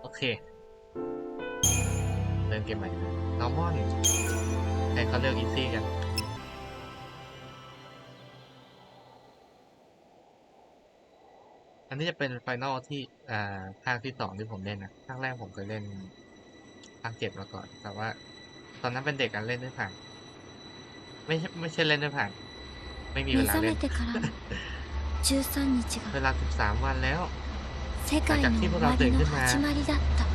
โอเคเริ่มเกมใหม่น้องมอนใครเขาเลือกอีซี่กันอันนี้จะเป็นไฟนอลที่อ่าภาคที่สองที่ผมเล่นนะภาคแรกผมเคยเล่นภาคเจ็บมาก่อน แต่ว่า ตอนนั้นเป็นเด็กกันเล่นด้วยผ่าน ไม่ไม่ใช่เล่นด้วยผ่าน ไม่มีเวลาเล่นเวลาสิบสามวันแล้ว 世界の終わりの始まりだった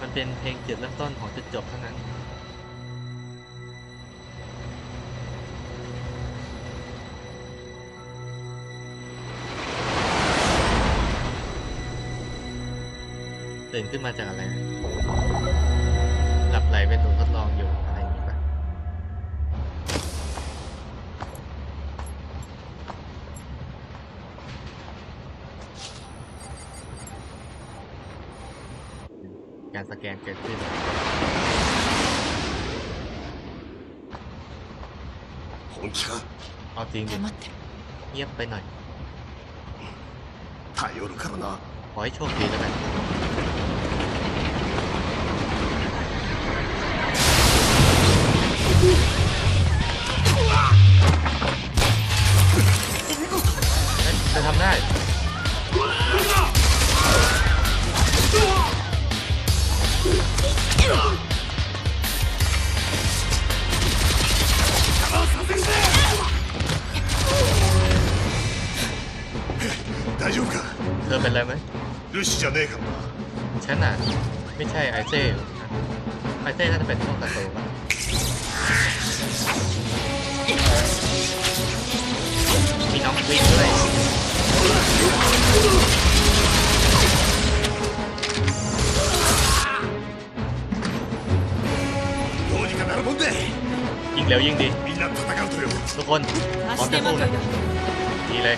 มันเป็นเพลงจุดเริ่มต้นของจุดจบเท่านั้น ตื่นขึ้นมาจากอะไร การสแกนเกิดขึ้น 本気か เอาจริงดิ 黙ってる เงียบไปหน่อย 頼るからな ขอให้โชคดีแล้วกัน อเป็นอะไรไหม ルシじゃねえか ฉันน่ะ ไม่ใช่ไอเซ่นะไอเซ่น่าจะเป็นพวกตะโตป่ะมีน้องวิ่งด้วย どうにかなるもんで ยิงเร็วยิงดี みんな戦うとよ ทุกคนพร้อมจะสู้นะดีเลย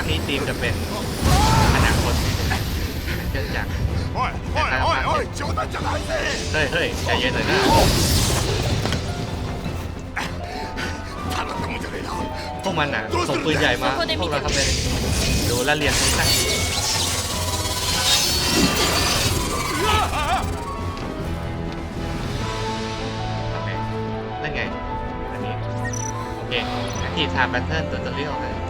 างนี้ทีมจะเป็นอนาคตเกิดจากเฮ้ยเฮ้ยเฮ้ยเฮ้ยใจเย็นหน่อยนะพวกมันน่ะส่งปืนใหญ่มาพวกเราทำอะไรดูและเรียนทั้ทั้งนั่นไง อันนี้ โอเคที่ทาแพตเทิร์นตัวเรียวเลย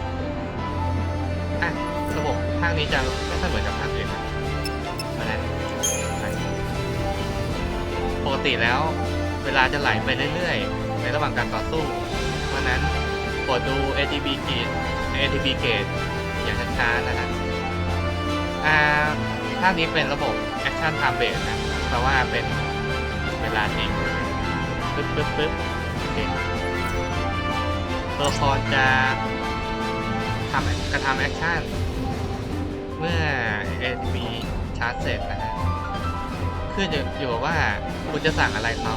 าคนี้จะไม่ค่อยเหมือนกับภาคอื่นนะเพราะฉะนั้นปกติแล้ว เวลาจะไหลไปเรื่อยๆ ในระหว่างการต่อสู้ เพราะฉะนั้นโปรดดู ATB เกต ATB เกตอย่างช้าๆนะฮะอ่าภาคนี้เป็นระบบ Action Time Base นะแปลว่าเป็นเวลาจริงปึ๊บปึ๊บปึ๊บโอเคตัวละครจะทำกระทำแอคชั่น เมื่อเอ็มีชาร์จเสร็จนะฮะขึ้นอยู่อยู่กับว่าคุณจะสั่งอะไรเขา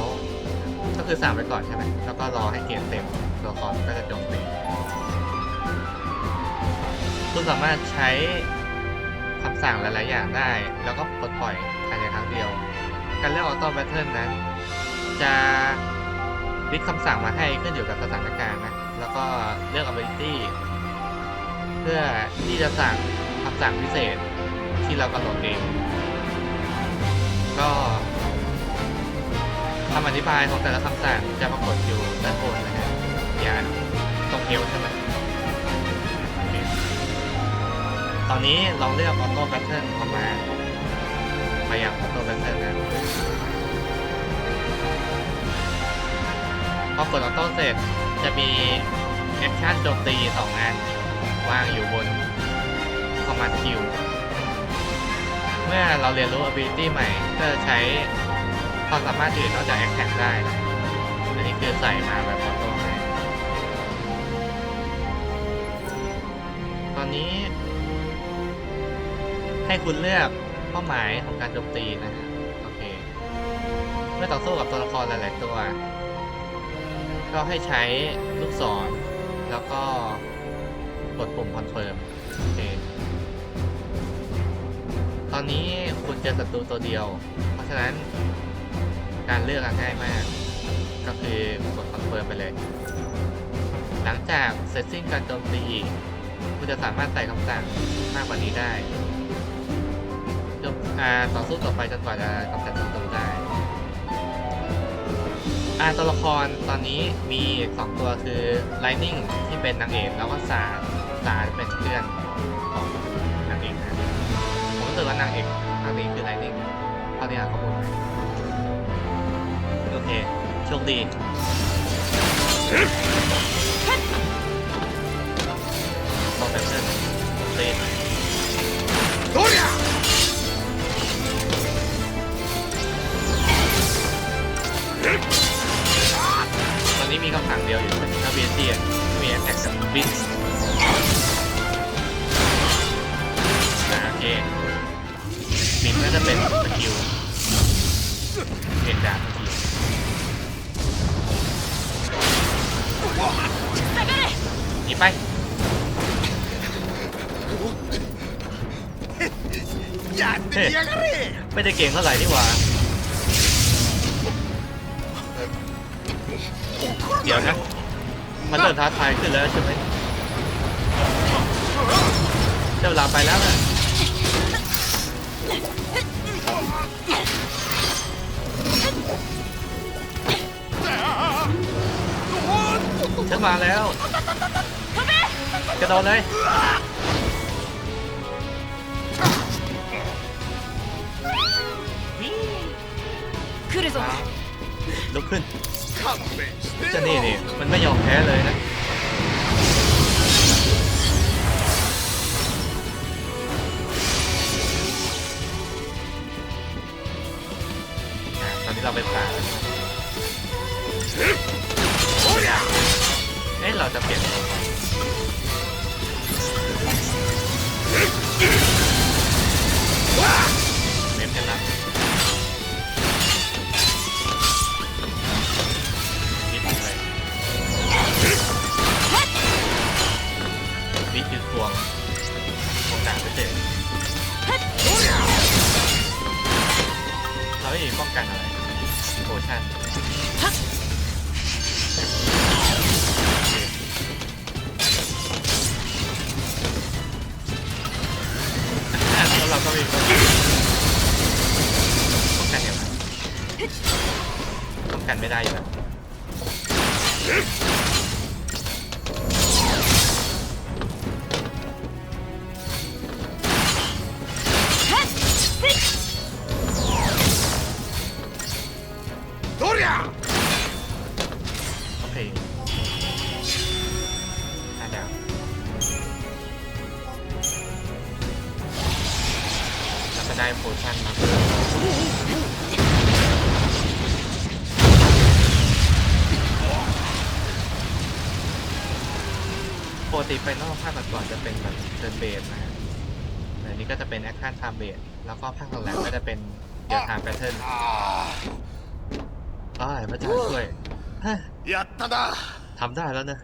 ก็คือสั่งไปก่อนใช่ไหมแล้วก็รอให้เกมเต็มตัวละครก็จะจมตีคุณสามารถใช้คำสั่งหลาย ๆ อย่างได้ แล้วก็ปลดปล่อยภายในครั้งเดียว การเลือกออโต้แบทเทิลนั้น จะริดคำสั่งมาให้ขึ้นอยู่กับสถานการณ์นะ แล้วก็เลือก ability เพื่อที่จะสั่ง สั่งพิเศษที่เรากำหนดเอง ก็คำอธิบายของแต่ละคำสั่งจะปรากฏอยู่ด้านบนนะฮะอย่าตรงเอวใช่ไหมตอนนี้ลองเลือกออโต้แบทเทิลออกมามาอย่างออโต้แบทเทิลนะพอกดออโต้เสร็จจะมีแอคชั่นโจมตีสองอันวางอยู่บน คอมมานด์คิวเมื่อเราเรียนรู้ ability ใหม่ ก็จะใช้ความสามารถอื่นนอกจาก attack ได้นะอันนี้คือใส่มาแบบออโต้ให้ตอนนี้ ให้คุณเลือกเป้าหมายของการโจมตีนะฮะโอเค เมื่อต่อสู้กับตัวละครหลาย ๆ ตัว ก็ให้ใช้ลูกศรแล้วก็กดปุ่มคอนเฟิร์มโอเค นนี้คุณเจอศัตรูตัวเดียว เพราะฉะนั้นการเลือกง่ายมาก ก็คือกดคอนเฟิร์มไปเลย หลังจากเสร็จสิ้นการโจมตี คุณจะสามารถใส่คำสั่งมากกว่านี้ได้จบอ่าต่อสู้ต่อไปจนกว่าจะกำจัดศัตรูได้อาตัวละครตอนนี้มีสองตัวคือ Lightning ที่เป็นนางเอกแล้วก็สาสาเป็นเพื่อน รู้สึกว่านางเอกนางเอกคือไลนิงตอนยาเขาพูดโอเคโชคดีต่อแฟชั่นเส้นโดนอะตอนนี้มีคำสั่งเดียวอยู่ถ้าเบียเตี้มีแอคแท็กกับบิ๊กโอเค มินก็จะเป็นสกิลเป็นดาบสกิลหนีไปเฮ้ยไม่ได้เก่งเท่าไหร่นี่หว่า เดี๋ยวนะ มันเริ่มท้าทายขึ้นแล้วใช่ไหมเจ้าลาไปแล้วนะ ฉันมาแล้วกระโดดเลยลุกขึ้นจะนี่นี่มันไม่ยอมแพ้เลยนะ เอ๊ Doria! เพลงห้ด้วก็ได้โพชั่นมาเปกติไฟนอลภาคก่อนจะเป็นแบบเดินเบสนะฮะแต่อันนี้ก็จะเป็นแอคชั่นไทม์เบสแล้วก็ภาคหลังๆก็จะเป็นเดียร์ไทม์แพทเทิร์น อ้ายพระเจ้าช่วยฮะ あやったな ทำได้แล้วนะ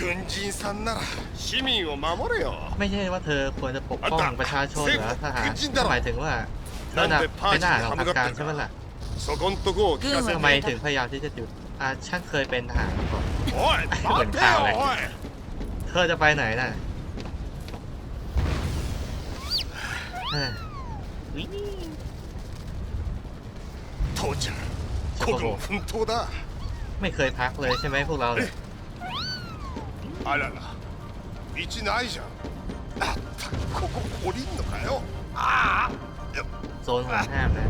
軍人さんなら市民を守れよ ไม่ใช่ว่าเธอควรจะปกป้องประชาชนเหรอทหาร 軍人だろ หมายถึงว่าเธอน่ะเป็นทหารของทางการใช่ไหมล่ะ そこんとこを聞かせ ทำไม て ถึงพยายามที่จะหยุดอ่าฉันเคยเป็นทหารมาก่อน おい待てよおい เ ธอจะไปไหนน่ะเฮ้ยอุ๊ย 父ちゃんそこも国も奮闘だ ไม่เคยพักเลยใช่ไหมพวกเราเนี่ย あらら道ないじゃんあったくここ降りんのかよああよ โซนหัวห้ามนะ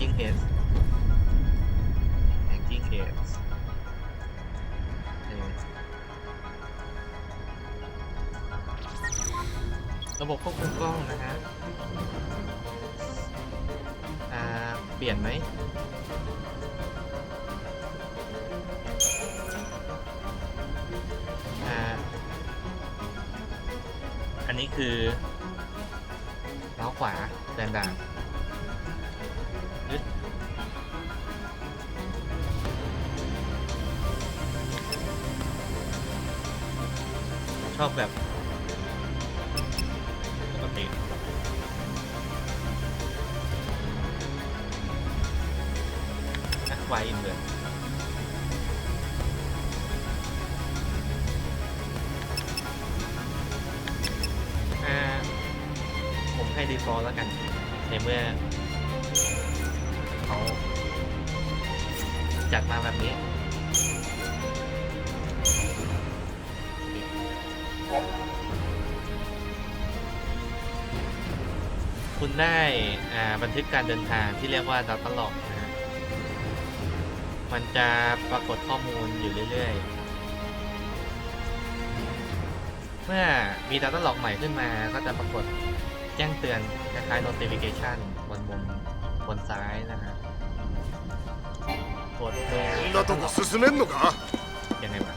ยิงเฮสแห่งยิงเฮส ระบบควบคุมกล้องนะฮะอ่าเปลี่ยนไหมอ่าอันนี้คือเมาส์ขวาแดนดาอึดชอบแบบ ดีฟอลแล้วกัน ในเมื่อเขาจัดมาแบบนี้คุณได้บันทึกการเดินทางที่เรียกว่า Data Log นะฮะมันจะปรากฏข้อมูลอยู่เรื่อยๆ เมื่อมี Data Log ใหม่ขึ้นมาก็จะปรากฏ จ้งเตือนคล้ายๆ notification บนมุมบนซ้ายนะฮะกดดู こんなとこ進めんのか ยังไงวะ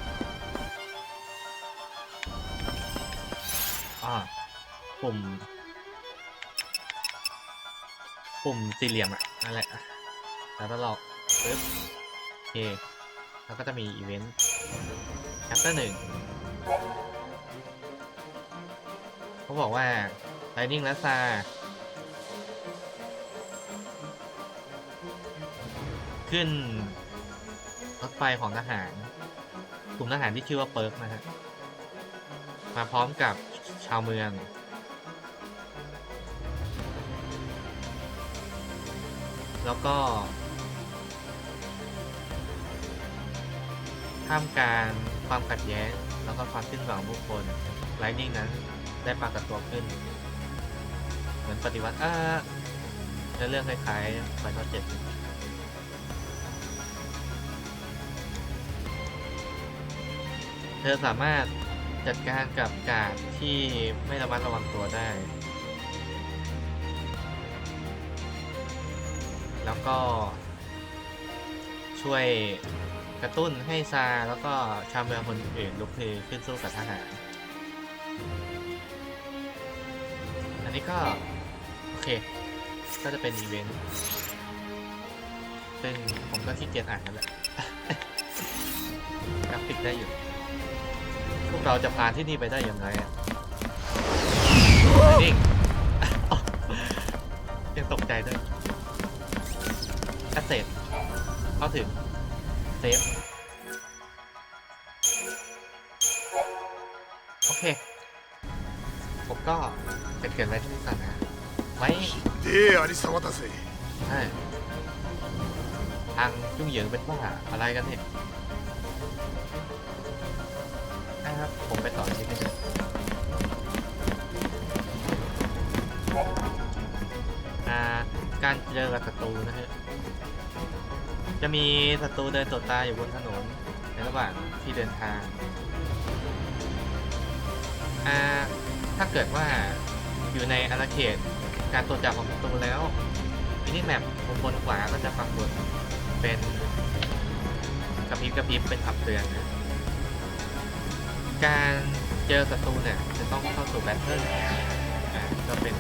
อ่าปุ่ม ปุ่มสี่เหลี่ยมอ่ะ นั่นแหละแล้วก็ลอกปึ๊บโอเค แล้วก็จะมีอีเวนต์ chapter หนึ่งเขาบอกว่า Lightning และซาขึ้นรถไฟของทหารกลุ่มทหารที่ชื่อว่าเปิร์กนะฮะมาพร้อมกับชาวเมืองแล้วก็ท่ามการความขัดแย้ง แล้วก็ความสิ้นหวังบุคคลไลนิ่งนั้นได้ปรากฏตัวขึ้น มือนปฏิวัติอ่าเรื่องคล้ายๆไฟนอลเจ็ดเธอสามารถจัดการกับกาดที่ไม่ระมัดระวังตัวได้ แล้วก็ ช่วยกระตุ้นให้ซาแล้วก็ชาวเมืองคนอื่นลุกฮือขึ้นสู้กับทหาร อันนี้ก็ เค ก็จะเป็นอีเวนต์ซึ่งผมก็ขี้เกียจอ่านนั่นแหละกราฟิกได้อยู่ พวกเราจะผ่านที่นี่ไปได้อยังไงอะนิ่งยังตกใจด้วยแอสเซทเข้าถึง เซฟ โอเค ผมก็เป็นเกิดไว้ที่นี่ก่อนนะ ไหมเดี๋อลิสวัตเซใช่ทางยุ่งเหยิงเป็นว่าอะไรกันเนี่ยนะครับ ผมไปต่อเช็คกันเลยการเจอศัตรูนะฮะ จะมีศัตรูเดินตดตาอยู่บนถนนในระหว่างที่เดินทาง อ่า ถ้าเกิดว่าอยู่ในอาณาเขต การตรวจจับของศัตรูแล้วมินิแมปมุมบนขวาก็จะปรากฏเป็นกระพริบกระพริบเป็นขับเตือนนะการเจอศัตรูเนี่ยจะต้องเข้าสู่แบทเทิลอ่าก็เป็น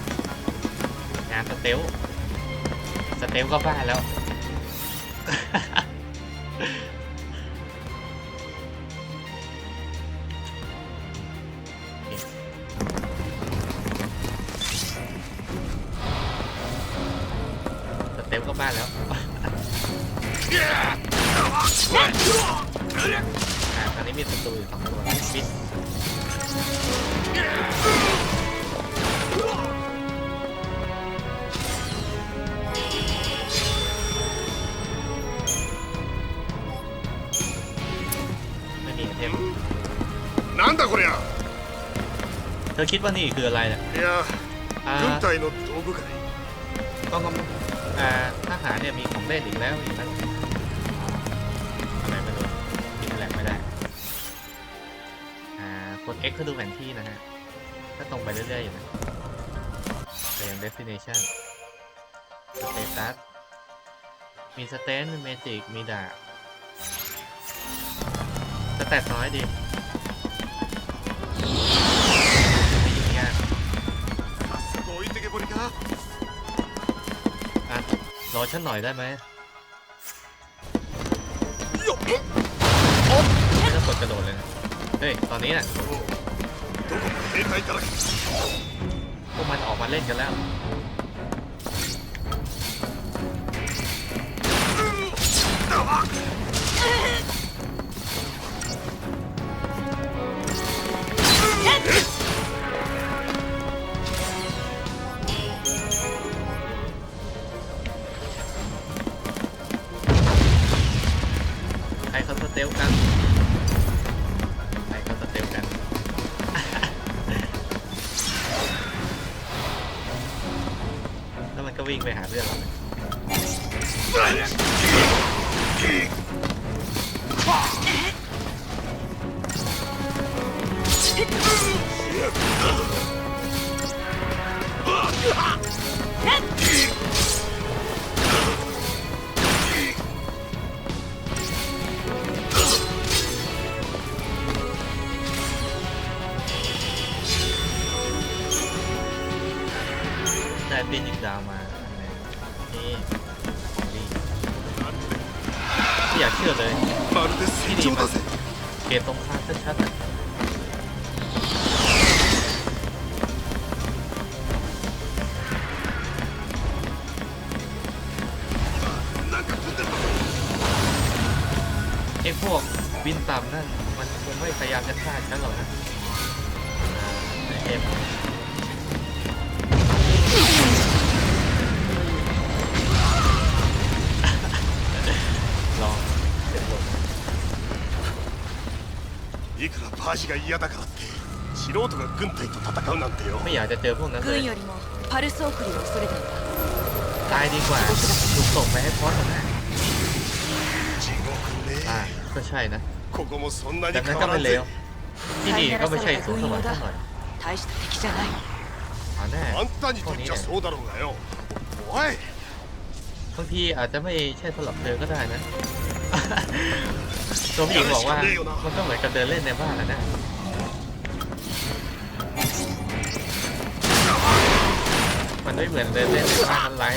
งานสเตลสเตลก็บ้าแล้ว ตลก็บ้าแล้ว อ่าตอนนี้มีศัตรูอยู่สองตัวบิสไม่มีไอเทม なんだこりゃ เธอคิดว่านี่คืออะไรเนี่ย いや อ่า 軍隊の道具かい กองกำลังอ่ าทหารเนี่ยมีของเล่นอีกแล้วอีกแล้วอะไรไม่รู้กินแหลกไม่ได้อ่ากด X เพื่อดูแผนที่นะฮะก็ตรงไปเรื่อยๆอยู่นะเรียง destination status มีสเตนมีเมจิก มีดาบสแตทน้อยดีไม่ยุ่งยาก รอฉันหน่อยได้ไหมไม่ต้องกดกระโดดเลยนะ เฮ้ย ตอนนี้น่ะพวกมันออกมาเล่นกันแล้ว Ah! ลกันใครเขาสเตลกัน แล้วมันก็วิ่งไปหาเพื่อนเราเลย ได้บินอีกดาวมาอันไหนนี่ของดีไม่อยากเชื่อเลย まるで戦場だぜ เกมตรงข้ามชัดๆอะ なんか飛んでるぞ ไอ้พวกบินต่ำนั่น มันคงไม่พยายามจะฆ่าฉันหรอกนะอ่าแต่เอ็ม いくらパージが嫌だからって素人が軍隊と戦うなんてよ ไม่อยากจะเจอพวกนั้นเลย 軍よりもパルス送りを恐れていた ตายดีกว่าถูกส่งไปให้พอสนะ 地獄 อ่า ね ก็ใช่นะ ここもそんなに ดังนั้น 変 ก็ わら ไม่ ん เล ぜ วที่นี่ก็ไม่ใช่สวนสวรรค์ 飼いならされた軍用 เท่าไหร่ だ大した敵じゃない เอาแน่ あんたにとっちゃそうだろうがよおい บางทีอาจจะไม่ใช่สำหรับเธอก็ได้นะ ตัวผู้หญิงบอกว่ามันก็เหมือนกับเดินเล่นในบ้านนะนะมันไม่เหมือนเดินเล่นในบ้านมันไร้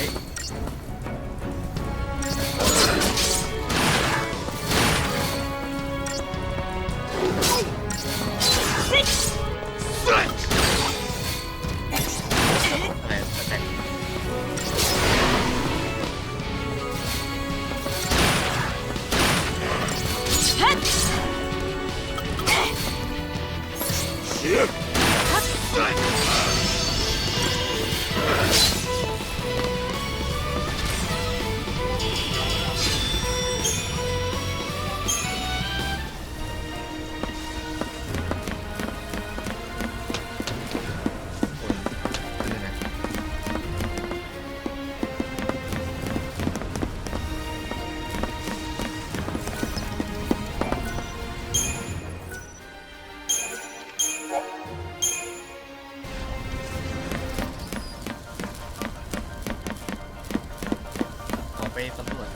ขอไปสำรวจ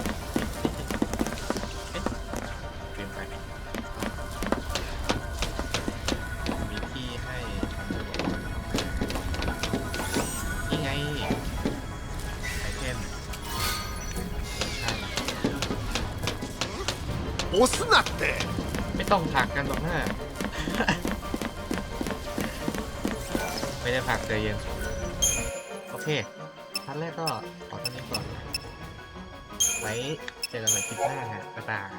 เตรียมไปไมีที่ให้ทำสไง ไอเทมใช่押すなってไม่ต้องผลักกันหรอกนะ ไม่ได้ผักใจเย็น โอเคทันแรกก็ขอเท่านี้ก่อน ไว้เจอกันใหม่คลิปหน้าฮะบ๊ายบาย